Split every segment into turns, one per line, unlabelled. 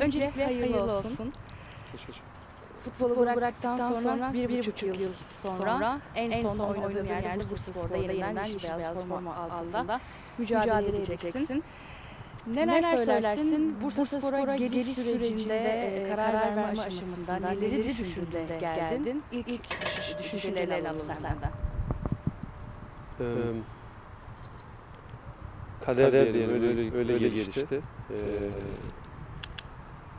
Öncelikle, hayırlı, olsun.
Teşekkür
Futbolu bıraktıktan sonra bir, bir buçuk yıl sonra en son oynadığın yerde Bursa Spor'da yeniden yeşil beyaz forma altında mücadele edeceksin. Neler, söylersin? Bursa Spor'a geliş sürecinde, e, karar verme aşamasında neleri düşündün de geldin? İlk, ilk düşüncelerini alalım senden.
Ee, kader, diyelim öyle, öyle gelişti. Ee,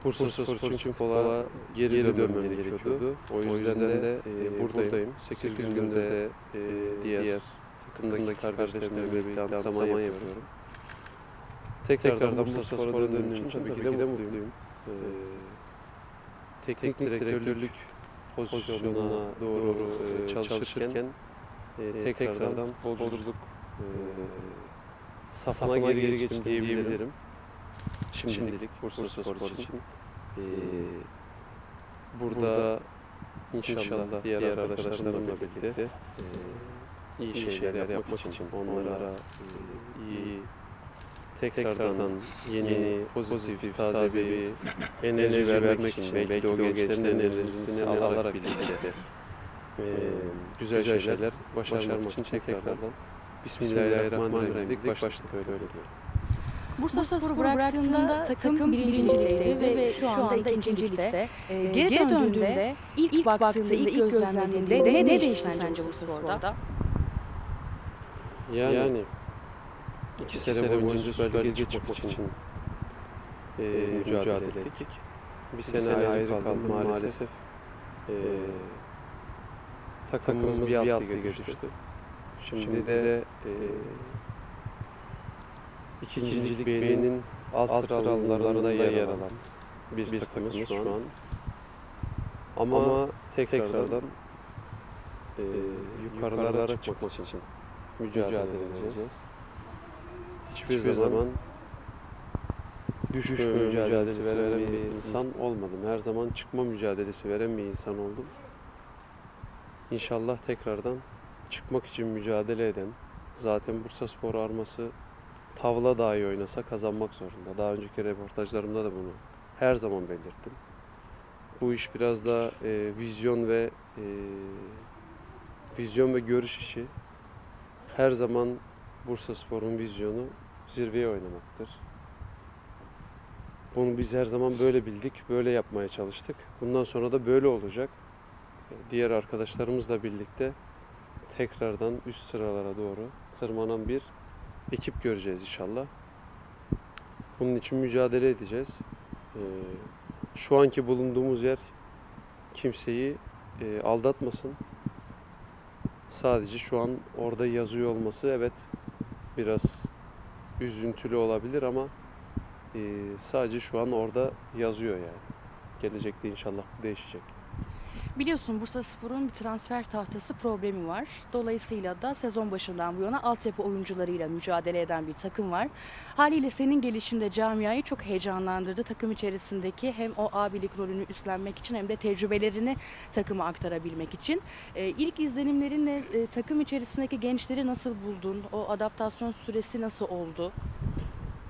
Bursa Spor için futbola geri dönmem gerekiyordu. O yüzden de e, buradayım. 8 günde de e, diğer takımdaki kardeşlerimle birlikte antrenman yapıyorum. Tekrardan Bursa Spor'a döndüğüm için tabii ki de mutluyum. Ee, teknik direktörlük pozisyonuna doğru e, çalışırken e, tekrardan futbolculuk e, safına geri geri geçtim diyebilirim. Şimdilik Bursa Spor için. E, burada inşallah diğer arkadaşlarımla birlikte e, iyi şeyler yapmak için onlara e, iyi tekrardan yeni, pozitif, taze bir enerji vermek için belki o gençlerin enerjisini alarak birlikte e, güzel şeyler başarmak için tekrardan Bismillahirrahmanirrahim dedik başladık öyle öyle diyor.
Bursa Spor'u bıraktığında takım birincilikteydi ve şu anda ikincilikte. Ee, Geri döndüğünde ilk baktığında, ilk gözlemlediğinde ne değişti sence Bursa Spor'da?
Yani, yani iki sene boyunca Süper Lig'e çıkmak için e, mücadele ettik. Bir sene ayrı kaldım maalesef. E, takımımız bir alt lige düştü. Şimdi de e, ikincilik B'nin alt sıralarında yer alan bir, bir takımız şu an. Ama tekrardan e, yukarılara çıkmak için mücadele edeceğiz. Hiçbir, zaman düşme mücadelesi veren bir insan olmadım. Her zaman çıkma mücadelesi veren bir insan oldum. İnşallah tekrardan çıkmak için mücadele eden, zaten Bursa Spor arması tavla dahi oynasa kazanmak zorunda. Daha önceki röportajlarımda da bunu her zaman belirttim. Bu iş biraz da e, vizyon ve e, vizyon ve görüş işi. Her zaman Bursa Spor'un vizyonu zirveye oynamaktır. Bunu biz her zaman böyle bildik, böyle yapmaya çalıştık. Bundan sonra da böyle olacak. Diğer arkadaşlarımızla birlikte tekrardan üst sıralara doğru tırmanan bir ekip göreceğiz inşallah. Bunun için mücadele edeceğiz. Ee, şu anki bulunduğumuz yer kimseyi e, aldatmasın. Sadece şu an orada yazıyor olması evet biraz üzüntülü olabilir ama e, sadece şu an orada yazıyor yani. Gelecekte inşallah bu değişecek.
Biliyorsun Bursa Spor'un bir transfer tahtası problemi var. Dolayısıyla da sezon başından bu yana altyapı oyuncularıyla mücadele eden bir takım var. Haliyle senin gelişinde camiayı çok heyecanlandırdı. Takım içerisindeki hem o abilik rolünü üstlenmek için hem de tecrübelerini takıma aktarabilmek için. Ee, ilk izlenimlerinle e, takım içerisindeki gençleri nasıl buldun? O adaptasyon süresi nasıl oldu?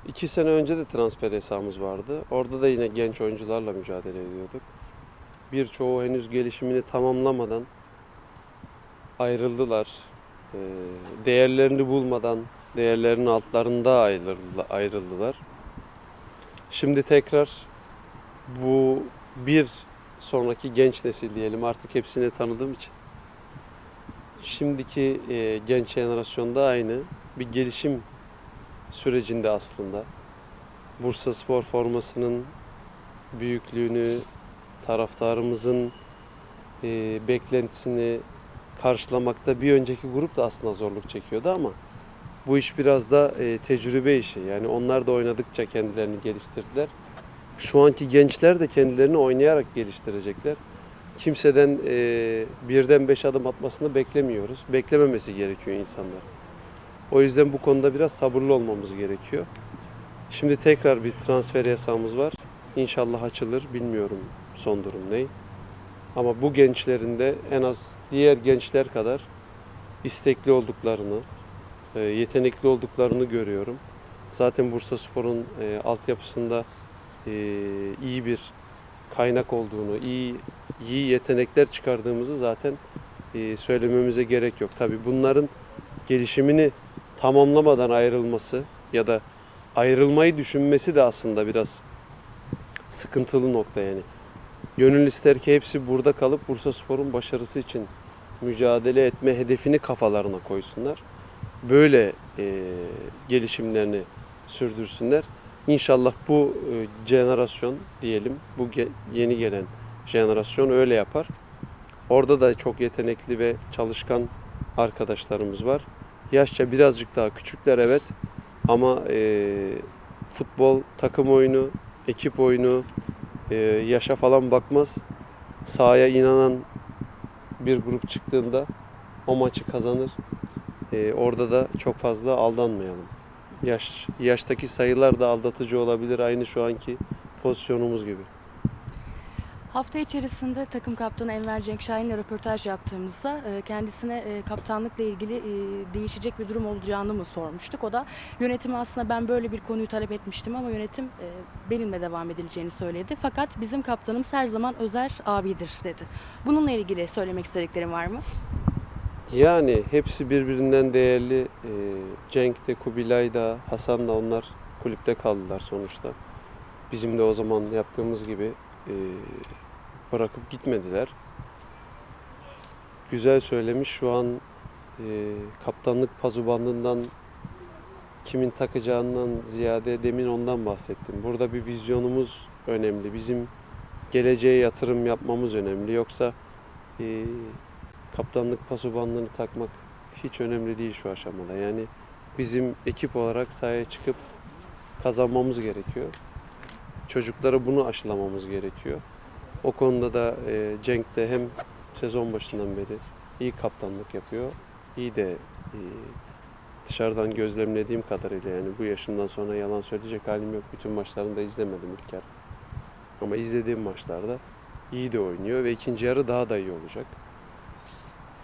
İki sene önce de transfer hesabımız vardı. Orada da yine genç oyuncularla mücadele ediyorduk. Birçoğu henüz gelişimini tamamlamadan ayrıldılar. Ee, Değerlerini bulmadan değerlerinin altlarında ayrıldı- ayrıldılar. Şimdi tekrar bu bir sonraki genç nesil diyelim artık hepsini tanıdığım için. Şimdiki e, genç jenerasyonda aynı bir gelişim sürecinde aslında. Bursa Spor formasının büyüklüğünü, taraftarımızın e, beklentisini karşılamakta bir önceki grup da aslında zorluk çekiyordu ama bu iş biraz da e, tecrübe işi. Yani onlar da oynadıkça kendilerini geliştirdiler. Şu anki gençler de kendilerini oynayarak geliştirecekler. Kimseden e, birden beş adım atmasını beklemiyoruz. Beklememesi gerekiyor insanlar. O yüzden bu konuda biraz sabırlı olmamız gerekiyor. Şimdi tekrar bir transfer yasağımız var. İnşallah açılır. Bilmiyorum son durum ne. Ama bu gençlerin de en az diğer gençler kadar istekli olduklarını, e, yetenekli olduklarını görüyorum. Zaten Bursa Spor'un e, altyapısında e, iyi bir kaynak olduğunu, iyi iyi yetenekler çıkardığımızı zaten e, söylememize gerek yok. Tabii bunların gelişimini tamamlamadan ayrılması ya da ayrılmayı düşünmesi de aslında biraz sıkıntılı nokta yani. Gönül ister ki hepsi burada kalıp Bursa Spor'un başarısı için mücadele etme hedefini kafalarına koysunlar. Böyle e, gelişimlerini sürdürsünler. İnşallah bu e, jenerasyon diyelim, bu ge- yeni gelen jenerasyon öyle yapar. Orada da çok yetenekli ve çalışkan arkadaşlarımız var. Yaşça birazcık daha küçükler evet ama e, futbol takım oyunu, ekip oyunu, e, yaşa falan bakmaz. Sahaya inanan bir grup çıktığında o maçı kazanır. E, orada da çok fazla aldanmayalım. Yaş yaştaki sayılar da aldatıcı olabilir aynı şu anki pozisyonumuz gibi.
Hafta içerisinde takım kaptanı Enver Cenk Şahin'le röportaj yaptığımızda e, kendisine e, kaptanlıkla ilgili e, değişecek bir durum olacağını mı sormuştuk. O da yönetime aslında ben böyle bir konuyu talep etmiştim ama yönetim benimle devam edileceğini söyledi. Fakat bizim kaptanımız her zaman Özer abidir dedi. Bununla ilgili söylemek istediklerim var mı?
Yani hepsi birbirinden değerli. Cenk de, Kubilay da, Hasan da onlar kulüpte kaldılar sonuçta. Bizim de o zaman yaptığımız gibi e, bırakıp gitmediler. Güzel söylemiş. Şu an e, kaptanlık pazubandından kimin takacağından ziyade demin ondan bahsettim. Burada bir vizyonumuz önemli. Bizim geleceğe yatırım yapmamız önemli. Yoksa e, kaptanlık pasubanlığını takmak hiç önemli değil şu aşamada. Yani bizim ekip olarak sahaya çıkıp kazanmamız gerekiyor. Çocuklara bunu aşılamamız gerekiyor. O konuda da e, Cenk de hem sezon başından beri iyi kaptanlık yapıyor. İyi de e, dışarıdan gözlemlediğim kadarıyla yani bu yaşından sonra yalan söyleyecek halim yok. Bütün maçlarını da izlemedim ilk yarı. Ama izlediğim maçlarda iyi de oynuyor ve ikinci yarı daha da iyi olacak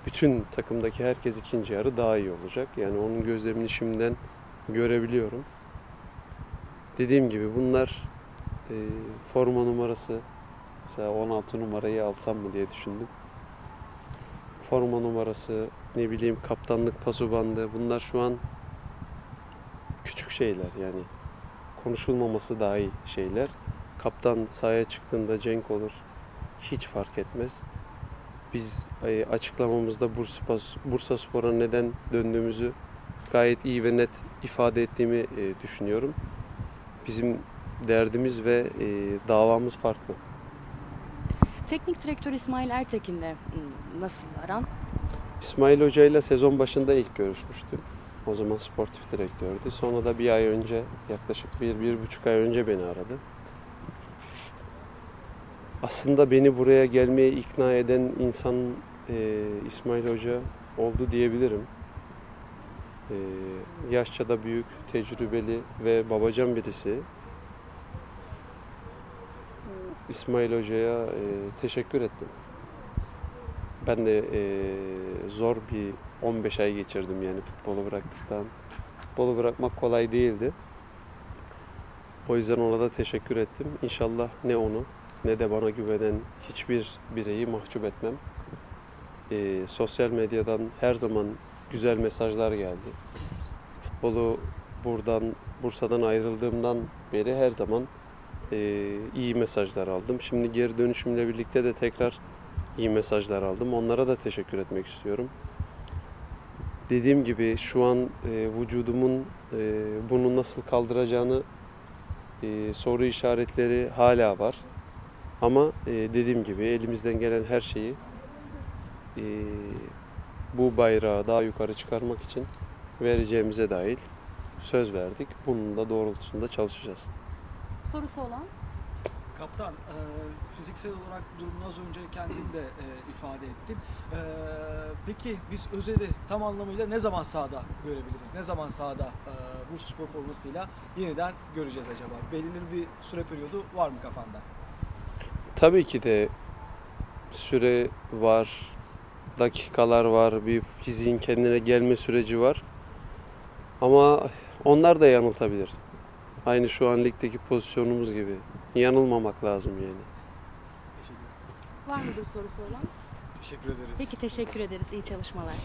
bütün takımdaki herkes ikinci yarı daha iyi olacak. Yani onun gözlemini şimdiden görebiliyorum. Dediğim gibi bunlar e, forma numarası mesela 16 numarayı alsam mı diye düşündüm. Forma numarası, ne bileyim kaptanlık pasu bandı bunlar şu an küçük şeyler yani konuşulmaması daha iyi şeyler. Kaptan sahaya çıktığında Cenk olur. Hiç fark etmez biz e, açıklamamızda Bursa, Bursa Spor'a neden döndüğümüzü gayet iyi ve net ifade ettiğimi e, düşünüyorum. Bizim derdimiz ve e, davamız farklı.
Teknik direktör İsmail Ertekin'le m, nasıl aran?
İsmail Hoca ile sezon başında ilk görüşmüştüm. O zaman sportif direktördü. Sonra da bir ay önce, yaklaşık bir, bir buçuk ay önce beni aradı. Aslında beni buraya gelmeye ikna eden insan e, İsmail Hoca oldu diyebilirim. E, yaşça da büyük, tecrübeli ve babacan birisi. İsmail Hoca'ya e, teşekkür ettim. Ben de e, zor bir 15 ay geçirdim yani futbolu bıraktıktan. Futbolu bırakmak kolay değildi. O yüzden ona da teşekkür ettim. İnşallah ne onu ne de bana güvenen hiçbir bireyi mahcup etmem. E, sosyal medyadan her zaman güzel mesajlar geldi. Futbolu buradan, Bursa'dan ayrıldığımdan beri her zaman e, iyi mesajlar aldım. Şimdi geri dönüşümle birlikte de tekrar iyi mesajlar aldım. Onlara da teşekkür etmek istiyorum. Dediğim gibi şu an e, vücudumun e, bunu nasıl kaldıracağını e, soru işaretleri hala var. Ama e, dediğim gibi elimizden gelen her şeyi e, bu bayrağı daha yukarı çıkarmak için vereceğimize dahil söz verdik. Bunun da doğrultusunda çalışacağız.
Sorusu olan?
Kaptan, e, fiziksel olarak durumunu az önce kendin de e, ifade ettin. E, peki biz Özer'i tam anlamıyla ne zaman sahada görebiliriz? Ne zaman sahada e, Bursa Spor formasıyla yeniden göreceğiz acaba? Belirli bir süre periyodu var mı kafanda?
Tabii ki de süre var, dakikalar var, bir fiziğin kendine gelme süreci var. Ama onlar da yanıltabilir. Aynı şu an ligdeki pozisyonumuz gibi. Yanılmamak lazım yani.
Var mıdır sorusu olan?
Teşekkür ederiz.
Peki teşekkür ederiz. İyi çalışmalar.